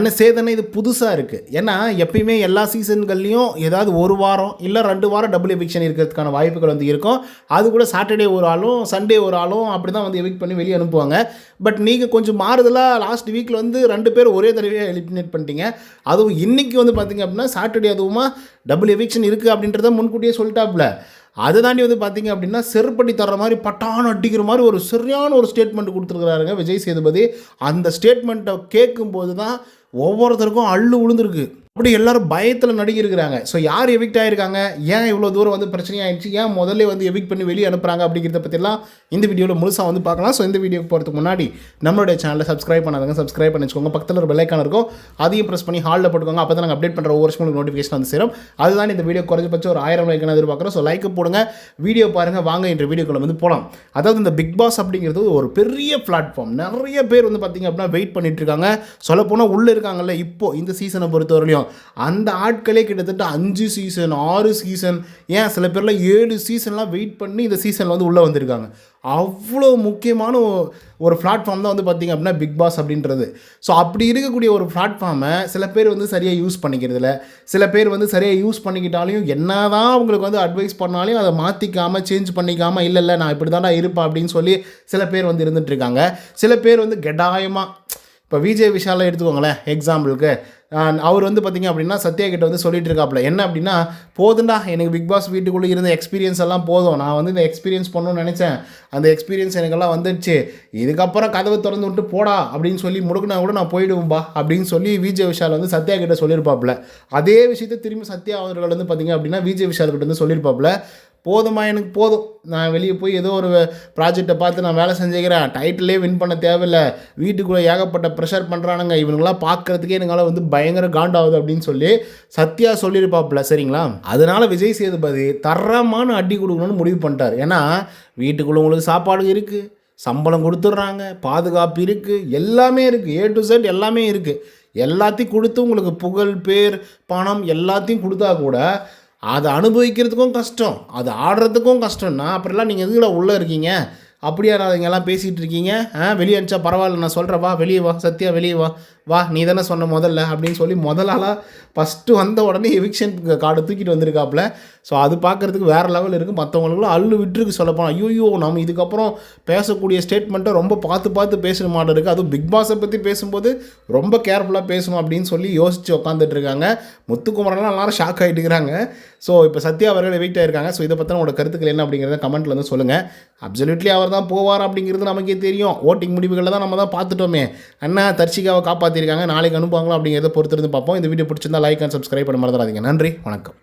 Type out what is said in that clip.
அண்ணன் சேதனை இது புதுசாக இருக்குது ஏன்னா எப்பயுமே எல்லா சீசன்கள்லேயும் ஏதாவது ஒரு வாரம் இல்லை ரெண்டு வாரம் டபுள் எவிக்ஷன் இருக்கிறதுக்கான வாய்ப்புகள் வந்து இருக்கும். அது கூட சாட்டர்டே ஒரு ஆளும் சண்டே ஒரு ஆளும் அப்படி தான் வந்து எவிக் பண்ணி வெளியே அனுப்புவாங்க. பட் நீங்கள் கொஞ்சம் மாறுதலாக லாஸ்ட் வீக்கில் வந்து ரெண்டு பேர் ஒரே தடவையாக எலிமினேட் பண்ணிட்டீங்க. அதுவும் இன்றைக்கி வந்து பார்த்தீங்க அப்படின்னா சாட்டர்டே அதுவுமா டபுள் எவிக்ஷன் இருக்குது அப்படின்றத முன்கூட்டியே சொல்லிட்டாப்புல. அதை தாண்டி வந்து பார்த்தீங்க அப்படின்னா செருப்படி தர்ற மாதிரி பட்டான அடிக்கிற மாதிரி ஒரு சரியான ஒரு ஸ்டேட்மெண்ட் கொடுத்துருக்குறாருங்க விஜய் சேதுபதி. அந்த ஸ்டேட்மெண்ட்டை கேட்கும்போது தான் ஒவ்வொருத்தருக்கும் அள்ளு விழுந்துருக்கு அப்படி எல்லாரும் பயத்தில் நடிகிருக்கிறாங்க ஸோ யார் எவிக்ட் ஆகிருக்காங்க ஏன் இவ்வளோ தூரம் வந்து பிரச்சனையாயிடுச்சு? ஏன் முதல்ல வந்து எவிக்ட் பண்ணி வெளியே அனுப்புகிறாங்க அப்படிங்கிறத பற்றிலாம் இந்த வீடியோவில் முழுசாக வந்து பார்க்கலாம். ஸோ இந்த வீடியோக்கு போகிறதுக்கு முன்னாடி நம்மளுடைய சேனலை சப்ஸ்கிரைப் பண்ணாதங்க சப்ஸ்கிரைப் பண்ணி வச்சுக்கோங்க பக்கத்தில் ஒரு பெல்லைக்கான இருக்கும். அதையும் ப்ரெஸ் பண்ணி ஹாலில் போட்டுக்கோங்க. அப்போ தான் நாங்கள் அப்டேட் பண்ணுற ஒவ்வொரு உங்களுக்கு நோட்டிஃபிகேஷன் வந்து சேரும். அதுதான் இந்த வீடியோ குறைஞ்சபட்சம் ஒரு ஆயிரம் லைக்கான எதிர்பார்க்குறோம். ஸோ லைக் போடுங்க. வீடியோ பாருங்கள் வாங்க என்ற வீடியோக்குள்ள வந்து போகலாம் அதாவது இந்த பிக் பாஸ் அப்படிங்கிறது ஒரு பெரிய பிளாட்ஃபார்ம் நிறைய பேர் வந்து பார்த்திங்க அப்படின்னா வெயிட் பண்ணிட்டு இருக்காங்க. சொல்லப்போனால் உள்ளே இருக்காங்கல்ல இப்போ இந்த சீசனை பொறுத்தவரையிலையும். அந்த ஆட்களே கிட்டத்தட்ட அஞ்சு சீசன் ஆறு சீசன் ஏன் சில பேர்லாம் ஏழு சீசன்லாம் வெயிட் பண்ணி இந்த சீசனில் வந்து உள்ளே வந்திருக்காங்க. அவ்வளோ முக்கியமான ஒரு பிளாட்ஃபார்ம் தான் வந்து பார்த்திங்க அப்படின்னா பிக் பாஸ் அப்படின்றது. ஸோ அப்படி இருக்கக்கூடிய ஒரு பிளாட்ஃபார்மை சில பேர் வந்து சரியாக யூஸ் பண்ணிக்கிறதில்ல. சில பேர் வந்து சரியாக யூஸ் பண்ணிக்கிட்டாலையும் என்ன தான் அவங்களுக்கு வந்து அட்வைஸ் பண்ணாலையும் அதை மாற்றிக்காமல் சேஞ்ச் பண்ணிக்காமல் இல்லை இல்லை நான் இப்படி தான்டா இருப்பேன் அப்படின்னு சொல்லி சில பேர் வந்து இருந்துகிட்ருக்காங்க சில பேர் வந்து கெடாயமாக இப்போ விஜய் விஷாலை எடுத்துக்கோங்களேன் எக்ஸாம்பிளுக்கு அவர் வந்து பார்த்திங்க அப்படின்னா சத்யா கிட்ட வந்து சொல்லிட்டு இருக்காப்புல என்ன அப்படின்னா போதுண்டா எனக்கு பிக் பாஸ் வீட்டுக்குள்ளே இருந்த எக்ஸ்பீரியன்ஸ் எல்லாம் போதும். நான் வந்து இந்த எக்ஸ்பீரியன்ஸ் பண்ணணும்னு நினச்சேன். அந்த எக்ஸ்பீரியன்ஸ் எனக்கெல்லாம் வந்துடுச்சு. இதுக்கப்புறம் கதவை திறந்து விட்டு போடா அப்படின்னு சொல்லி முடுக்குனா கூட நான் போயிடுவேன்பா அப்படின்னு சொல்லி விஜய் விஷால் வந்து சத்யா கிட்ட சொல்லியிருப்பாப்புல. அதே விஷயத்தை திரும்பி சத்யா அவர்கள் வந்து பார்த்தீங்க அப்படின்னா விஜய் விஷால் கிட்ட வந்து சொல்லியிருப்பாப்புல. போதுமா எனக்கு போதும். நான் வெளியே போய் ஏதோ ஒரு ப்ராஜெக்டை பார்த்து நான் வேலை செஞ்சுக்கிறேன். டைட்டிலே வின் பண்ண தேவையில்ல. வீட்டுக்குள்ளே ஏகப்பட்ட ப்ரெஷர் பண்ணுறானுங்க இவனுங்களாம் பார்க்குறதுக்கே எங்களால் வந்து பயங்கர காண்டாகுது அப்படின்னு சொல்லி சத்யா சொல்லியிருப்பாப்புல சரிங்களா? அதனால் விஜய் சேதுபதி தரமான அடி கொடுக்கணும்னு முடிவு பண்ணிட்டார். ஏன்னா வீட்டுக்குள்ளே உங்களுக்கு சாப்பாடு இருக்குது சம்பளம் கொடுத்துட்றாங்க பாதுகாப்பு இருக்குது எல்லாமே இருக்குது ஏ டு செட் எல்லாமே இருக்குது எல்லாத்தையும் கொடுத்து உங்களுக்கு புகழ் பேர் பணம் எல்லாத்தையும் கொடுத்தா கூட அதை அனுபவிக்கிறதுக்கும் கஷ்டம் அது ஆடுறதுக்கும் கஷ்டம்னா அப்புறம்லாம் நீங்கள் எதுக்குள்ள உள்ளே இருக்கீங்க? அப்படியா நான் இங்கெல்லாம் பேசிகிட்டு இருக்கீங்க ஆ வெளியே அனுப்பிச்சா பரவாயில்ல நான் சொல்கிறேன் வா வெளியே வா சத்யா வெளியே வா. வா நீ தானே சொன்ன முதல்ல அப்படின்னு சொல்லி முதலாளாக ஃபஸ்ட்டு வந்த உடனே எவிக்ஷன் கார்டை தூக்கிட்டு வந்திருக்காப்புல. ஸோ அது பார்க்குறதுக்கு வேறு லெவல் இருக்குது மற்றவங்களுக்குலாம் அள்ளு விட்டுருக்கு சொல்லப்போனால் ஐயோ நம்ம இதுக்கப்புறம் பேசக்கூடிய ஸ்டேட்மெண்ட்டை ரொம்ப பார்த்து பார்த்து பேசணும் மாட்டேன் இருக்குது அதுவும் பிக் பாஸை பற்றி பேசும்போது ரொம்ப கேர்ஃபுல்லாக பேசணும் அப்படின்னு சொல்லி யோசித்து உட்காந்துட்டு இருக்காங்க. முத்துக்குமரெல்லாம் எல்லாரும் ஷாக் ஆகிட்டு இருக்கிறாங்க ஸோ இப்போ சத்யா அவர்கள் வெயிட் ஆகிருக்காங்க ஸோ இதை பற்றின உங்களோட கருத்துக்கள் என்ன அப்படிங்கிறத கமெண்ட்டில் வந்து சொல்லுங்கள் அப்சல்யூட்லி அவர் தான் போவார் அப்படிங்கிறது நமக்கே தெரியும். ஓட்டிங் முடிவுகளில் தான் நம்ம தான் பார்த்துட்டோமே. அண்ணா தர்ஷிகாவை காப்பாற்றிருக்காங்க நாளைக்கு அனுப்புவாங்களா அப்படிங்கிறத பொறுத்திருந்து பார்ப்போம். இந்த வீடியோ பிடிச்சிருந்தா லைக் அண்ட் சப்ஸ்கிரைப் பண்ண மறந்துடாதீங்க. நன்றி. வணக்கம்.